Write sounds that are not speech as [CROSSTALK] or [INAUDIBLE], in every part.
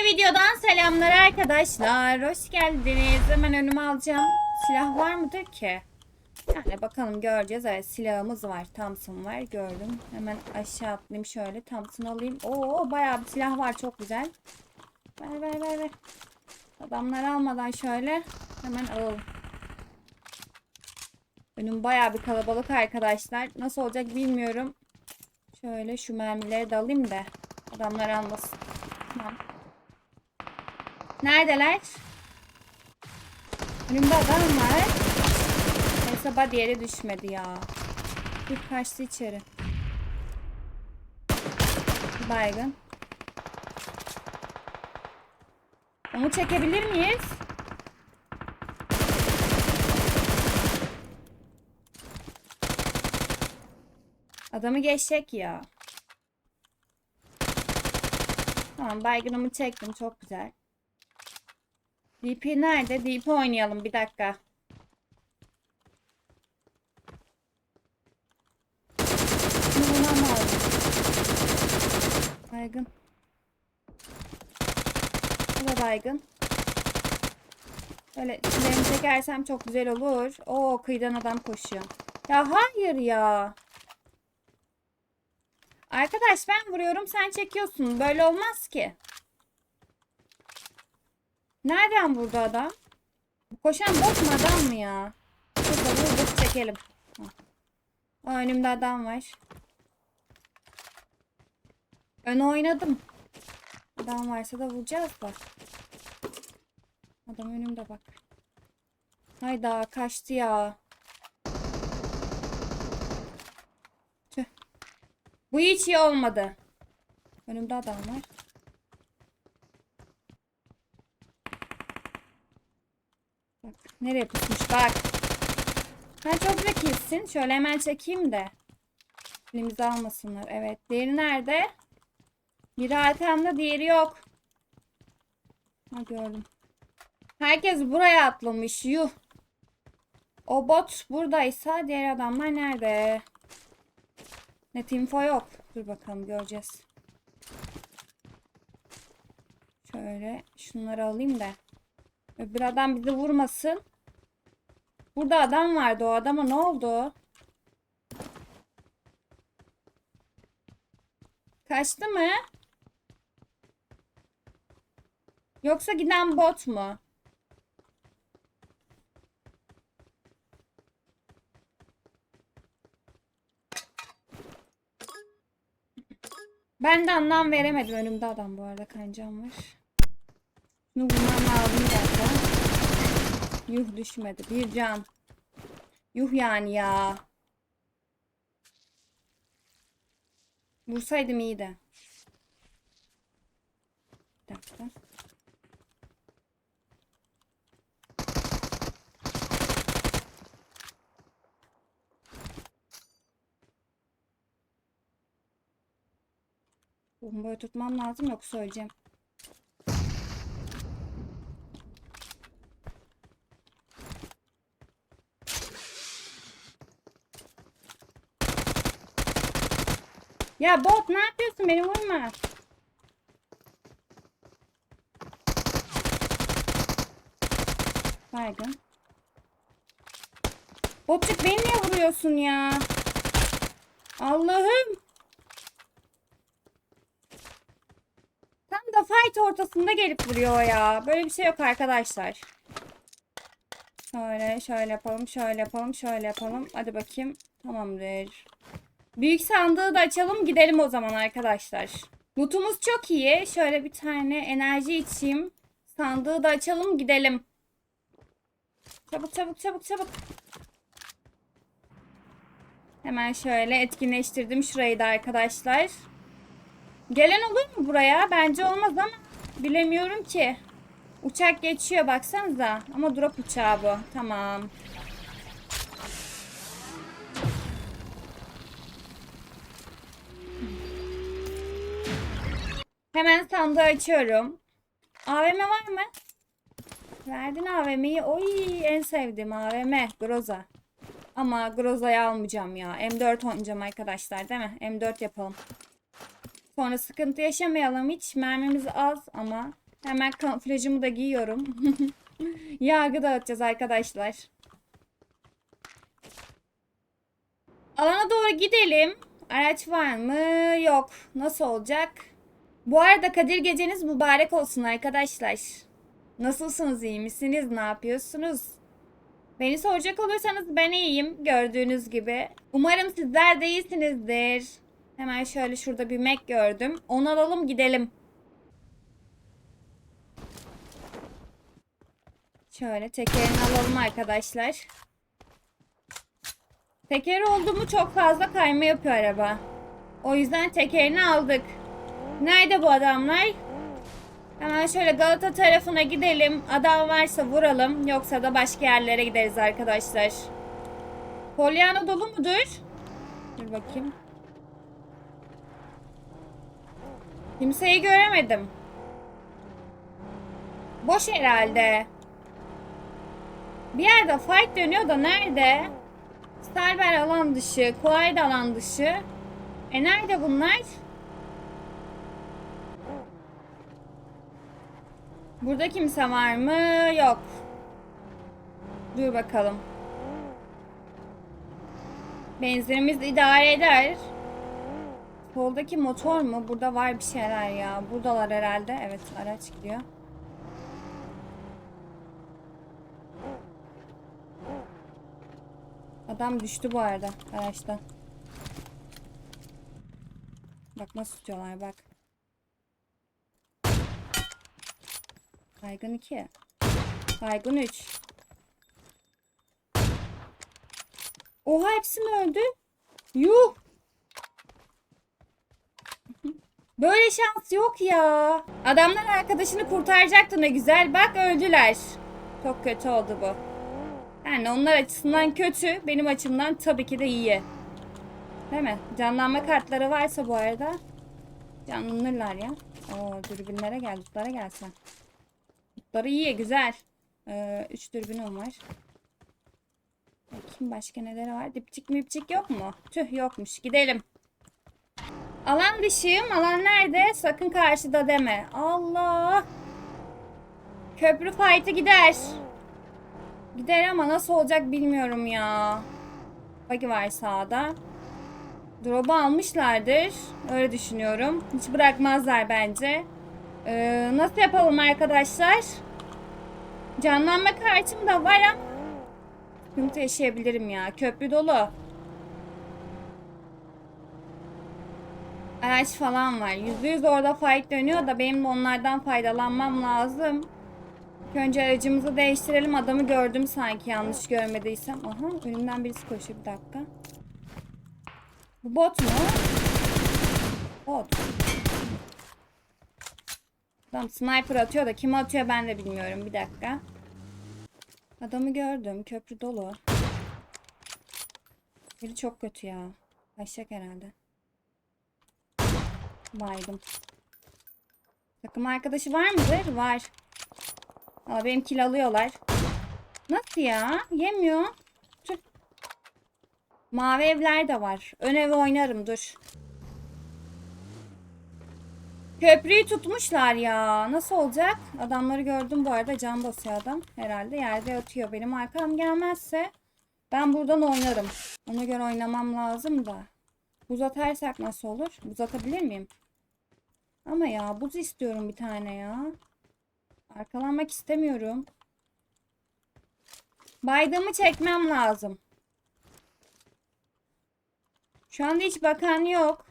Yeni videodan selamlar arkadaşlar. Hoş geldiniz. Hemen önüme alacağım. Silah var mıdır ki? Yani bakalım göreceğiz. Evet silahımız var. Thompson var. Gördüm. Hemen aşağı atlayayım şöyle. Thompson alayım. Oo bayağı bir silah var. Çok güzel. Ver ver ver ver. Adamları almadan şöyle hemen alalım. Önüm bayağı bir kalabalık arkadaşlar. Nasıl olacak bilmiyorum. Şöyle şu mermileri de alayım da adamlar almasın. Tamam. Neredeler? Önümde adam var. Neyse body yere düşmedi ya. Bir kaçtı içeri. Baygın. Onu çekebilir miyiz? Adamı geçecek ya. Tamam baygınımı çektim. Çok güzel. DP nerede? DP oynayalım bir dakika. Baygın. Bu da baygın. Böyle silahımı çekersem çok güzel olur. Oo kıyıdan adam koşuyor. Ya hayır ya. Arkadaş ben vuruyorum sen çekiyorsun. Böyle olmaz ki. Nereden vurdu adam? Koşan bot mu adam mı ya? Şurada vurduk çekelim. Aa, önümde adam var. Öne oynadım. Adam varsa da vuracağız da. Adam önümde bak. Hayda kaçtı ya. Tüh. Bu hiç iyi olmadı. Önümde adam var. Bak nereye pusmuş bak. Sen çok zekisin. Şöyle hemen çekeyim de. Elimizi almasınlar. Evet. Diğeri nerede? Biri arkamda diğeri yok. Ha gördüm. Herkes buraya atlamış. Yuh. O bot buradaysa diğer adamlar nerede? Net info yok. Dur bakalım göreceğiz. Şöyle şunları alayım da. Öbür adam bizi vurmasın. Burada adam vardı. O adama ne oldu? Kaçtı mı? Yoksa giden bot mu? Ben de anlam veremedim. Önümde adam bu arada kancam var. Şunu vurmam lazım zaten. Yuh düşmedi. Bir can. Yuh yani ya. Vursaydım iyiydi. Bir dakika. Bombayı tutmam lazım yoksa öleceğim. Ya bot ne yapıyorsun beni vurma. Baygın. Botçuk beni niye vuruyorsun ya? Allah'ım. Tam da fight ortasında gelip vuruyor ya. Böyle bir şey yok arkadaşlar. Şöyle şöyle yapalım şöyle yapalım şöyle yapalım. Hadi bakayım. Tamamdır. Büyük sandığı da açalım gidelim o zaman arkadaşlar. Lootumuz çok iyi. Şöyle bir tane enerji içeyim. Sandığı da açalım gidelim. Çabuk çabuk çabuk çabuk. Hemen şöyle etkinleştirdim şurayı da arkadaşlar. Gelen olur mu buraya? Bence olmaz ama bilemiyorum ki. Uçak geçiyor baksanıza. Ama drop uçağı bu. Tamam. Hemen sandığı açıyorum. AVM var mı? Verdin AVM'yi. Oy en sevdiğim AVM. Groza. Ama Groza'yı almayacağım ya. M4 oynayacağım arkadaşlar değil mi? M4 yapalım. Sonra sıkıntı yaşamayalım hiç. Mermimiz az ama Hemen kamuflajımı da giyiyorum. [LAUGHS] Yargı dağıtacağız arkadaşlar. Alana doğru gidelim. Araç var mı? Yok. Nasıl olacak? Bu arada Kadir geceniz mübarek olsun arkadaşlar. Nasılsınız? iyi misiniz? Ne yapıyorsunuz? Beni soracak olursanız ben iyiyim. Gördüğünüz gibi. Umarım sizler de iyisinizdir. Hemen şöyle şurada bir Mac gördüm. Onu alalım gidelim. Şöyle tekerini alalım arkadaşlar. Teker oldu mu çok fazla kayma yapıyor araba. O yüzden tekerini aldık. Nerede bu adamlar? Hemen şöyle Galata tarafına gidelim. Adam varsa vuralım. Yoksa da başka yerlere gideriz arkadaşlar. Polyana dolu mudur? Dur bakayım. Kimseyi göremedim. Boş herhalde. Bir yerde fight dönüyor da nerede? Starber alan dışı, Kuwait alan dışı. E nerede bunlar? Burada kimse var mı? Yok. Dur bakalım. Benzinimiz idare eder. Soldaki motor mu? Burada var bir şeyler ya. Buradalar herhalde. Evet araç gidiyor. Adam düştü bu arada araçtan. Bak nasıl tutuyorlar bak. Baygın 2. Baygın 3. Oha hepsi mi öldü? Yuh. [LAUGHS] Böyle şans yok ya. Adamlar arkadaşını kurtaracaktı ne güzel. Bak öldüler. Çok kötü oldu bu. Yani onlar açısından kötü. Benim açımdan tabii ki de iyi. Değil mi? Canlanma kartları varsa bu arada canlanırlar ya. Oo dürbünlere gel, dutlara gelsen. Dutları iyi, güzel. Ee, üç dürbünüm var. Bakayım başka neleri var? Dipçik mipçik yok mu? Tüh yokmuş. Gidelim. Alan dışıyım. Alan nerede? Sakın karşıda deme. Allah. Köprü fight'ı gider. Gider ama nasıl olacak bilmiyorum ya. Buggy var sağda. Drop'u almışlardır. Öyle düşünüyorum. Hiç bırakmazlar bence. Ee, nasıl yapalım arkadaşlar? Canlanma kartım da var ama sıkıntı yaşayabilirim ya. Köprü dolu. Araç falan var. Yüzde yüz orada fight dönüyor da benim de onlardan faydalanmam lazım. İlk önce aracımızı değiştirelim. Adamı gördüm sanki yanlış görmediysem. Aha önümden birisi koşuyor bir dakika. Bu bot mu? Bot. Adam sniper atıyor da kim atıyor ben de bilmiyorum. Bir dakika. Adamı gördüm. Köprü dolu. Biri çok kötü ya. Kaçacak herhalde. Baydım. Takım arkadaşı var mıdır? Var. Ama benim kill alıyorlar. Nasıl ya? Yemiyor. Tüh. Mavi evler de var. Ön evi oynarım dur. Köprüyü tutmuşlar ya. Nasıl olacak? Adamları gördüm bu arada. Can basıyor adam. Herhalde yerde yatıyor. Benim arkam gelmezse ben buradan oynarım. Ona göre oynamam lazım da. Buz atarsak nasıl olur? Buz atabilir miyim? Ama ya buz istiyorum bir tane ya. Arkalanmak istemiyorum. Baydamı çekmem lazım. Şu anda hiç bakan yok.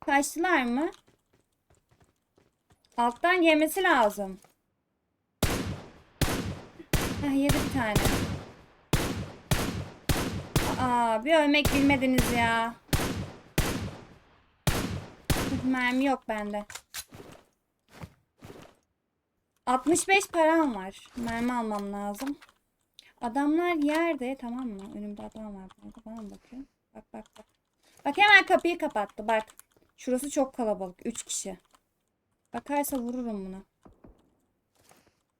Kaçtılar mı? Alttan yemesi lazım. Heh, yedi bir tane. Aa, bir ölmek bilmediniz ya. Mermi yok bende. 65 param var. Mermi almam lazım. Adamlar yerde tamam mı? Önümde adam var. Bana mı bakıyor? Bak bak bak. Bak hemen kapıyı kapattı bak. Şurası çok kalabalık. 3 kişi. Bakarsa vururum bunu.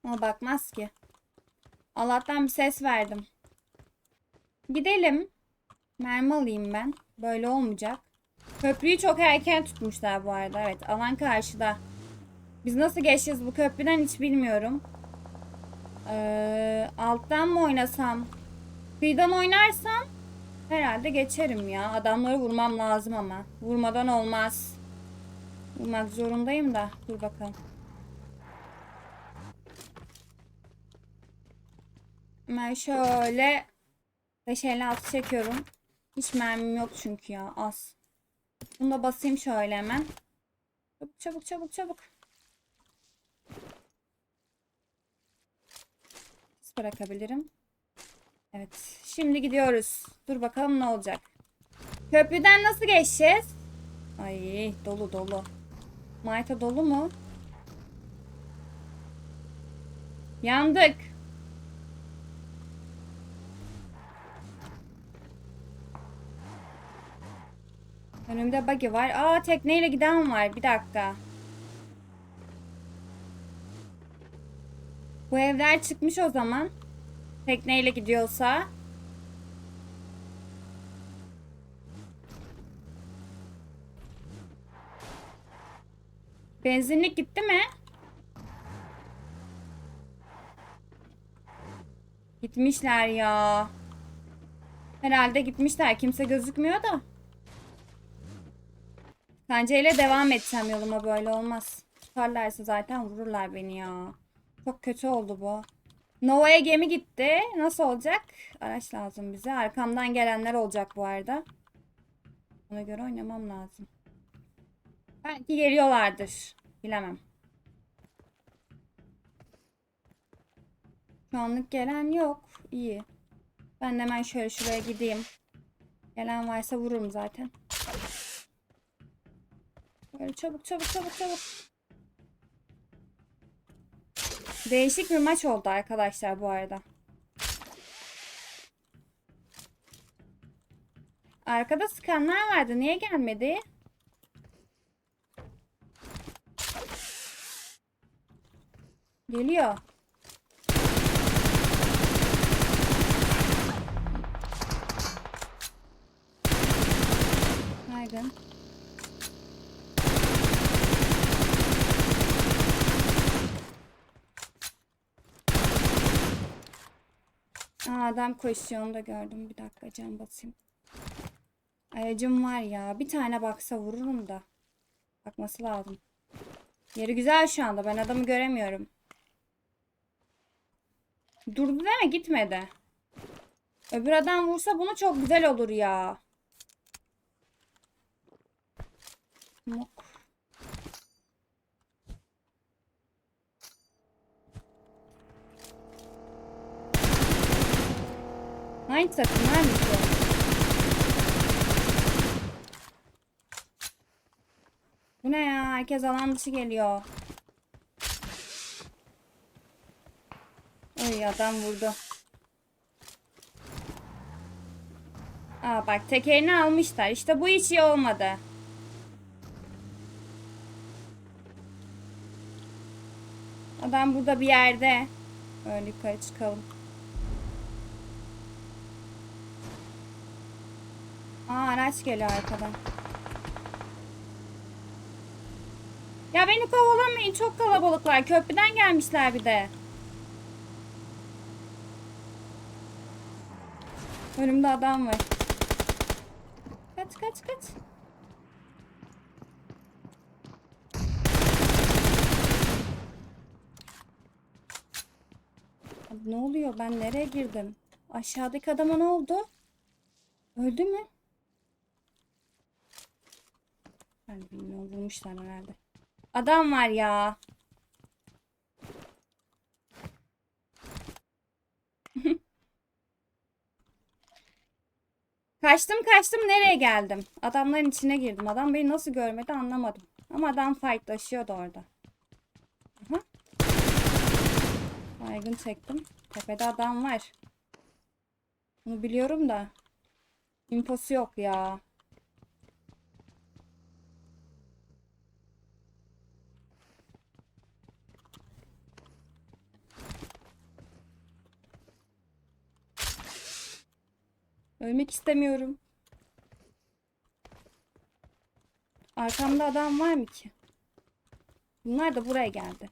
Ama bakmaz ki. Allah'tan bir ses verdim. Gidelim. Mermi alayım ben. Böyle olmayacak. Köprüyü çok erken tutmuşlar bu arada. Evet alan karşıda. Biz nasıl geçeceğiz bu köprüden hiç bilmiyorum. Ee, alttan mı oynasam? Kıyıdan oynarsam herhalde geçerim ya. Adamları vurmam lazım ama. Vurmadan olmaz. Vurmak zorundayım da. Dur bakalım. Ben şöyle 556 çekiyorum. Hiç mermim yok çünkü ya az. Bunu da basayım şöyle hemen. Çabuk çabuk çabuk çabuk. Bırakabilirim. Evet. Şimdi gidiyoruz. Dur bakalım ne olacak. Köprüden nasıl geçeceğiz? Ay dolu dolu. Mayta dolu mu? Yandık. Önümde buggy var. Aa tekneyle giden var. Bir dakika. Bu evler çıkmış o zaman. Tekneyle gidiyorsa. Benzinlik gitti mi? Gitmişler ya. Herhalde gitmişler. Kimse gözükmüyor da. Pencereyle devam edeceğim yoluma böyle olmaz. Tutarlarsa zaten vururlar beni ya. Çok kötü oldu bu. Nova'ya gemi gitti. Nasıl olacak? Araç lazım bize. Arkamdan gelenler olacak bu arada. Ona göre oynamam lazım. Belki geliyorlardır. Bilemem. Şu anlık gelen yok. İyi. Ben de hemen şöyle şuraya gideyim. Gelen varsa vururum zaten. Böyle çabuk çabuk çabuk çabuk. Değişik bir maç oldu arkadaşlar bu arada. Arkada sıkanlar vardı. Niye gelmedi? Geliyor. Baygın. Aa, adam koşuyor onu da gördüm. Bir dakika can basayım. Aracım var ya. Bir tane baksa vururum da. Bakması lazım. Yeri güzel şu anda. Ben adamı göremiyorum. Durdu deme gitmedi. Öbür adam vursa bunu çok güzel olur ya. Mok. Hangi takım hangisi? Bu ne ya? Herkes alan dışı geliyor. Oy adam vurdu. Aa bak tekerini almışlar. İşte bu hiç iyi olmadı. Adam burada bir yerde. Böyle yukarı çıkalım. Aa araç geliyor arkadan. Ya beni kovalamayın. Çok kalabalıklar. Köprüden gelmişler bir de. Önümde adam var. Kaç kaç kaç. Abi ne oluyor? Ben nereye girdim? Aşağıdaki adama ne oldu? Öldü mü? Ben bilmiyorum. Vurmuşlar herhalde. Adam var ya. Kaçtım kaçtım nereye geldim? Adamların içine girdim. Adam beni nasıl görmedi anlamadım. Ama adam fightlaşıyordu orada. Aha. Baygın çektim. Tepede adam var. Bunu biliyorum da. İmposu yok ya. Ölmek istemiyorum. Arkamda adam var mı ki? Bunlar da buraya geldi.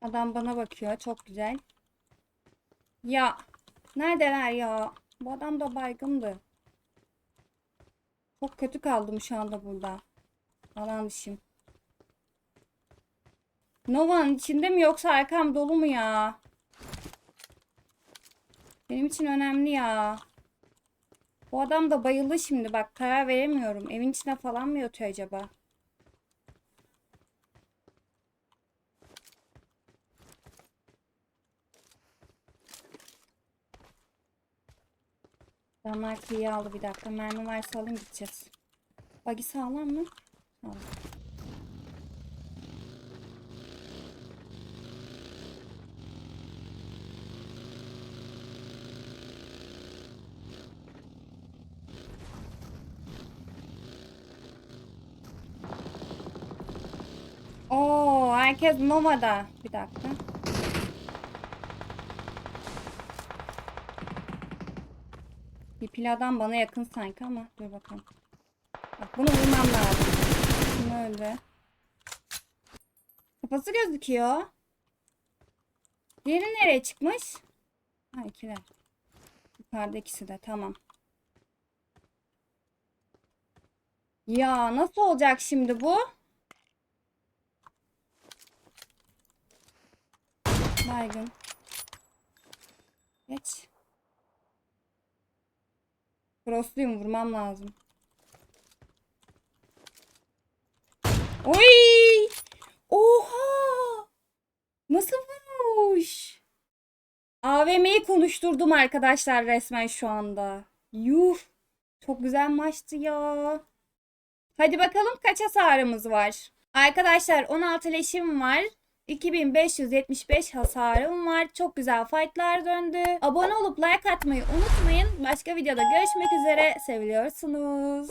Adam bana bakıyor. Çok güzel. Ya. Neredeler ya? Bu adam da baygındı. Çok kötü kaldım şu anda burada. Alan. Nova'nın içinde mi yoksa arkam dolu mu ya? Benim için önemli ya. Bu adam da bayıldı şimdi. Bak karar veremiyorum. Evin içine falan mı yatıyor acaba? Adamlar kıyı aldı bir dakika. Mermi varsa alayım gideceğiz. Bagi sağlam mı? Sağlam. Oo, herkes Nova'da. Bir dakika. Bir pil adam bana yakın sanki ama dur bakalım. Bak bunu vurmam lazım. Bunu öldü. Kafası gözüküyor. Diğeri nereye çıkmış? Ha ikiler. Yukarıda ikisi de tamam. Ya nasıl olacak şimdi bu? Baygın. Geç. Crossluyum vurmam lazım. Oy! Oha! Nasıl vurmuş? AVM'yi konuşturdum arkadaşlar resmen şu anda. Yuh! Çok güzel maçtı ya. Hadi bakalım kaç hasarımız var. Arkadaşlar 16 leşim var. 2575 hasarım var. Çok güzel fightlar döndü. Abone olup like atmayı unutmayın. Başka videoda görüşmek üzere. Seviliyorsunuz.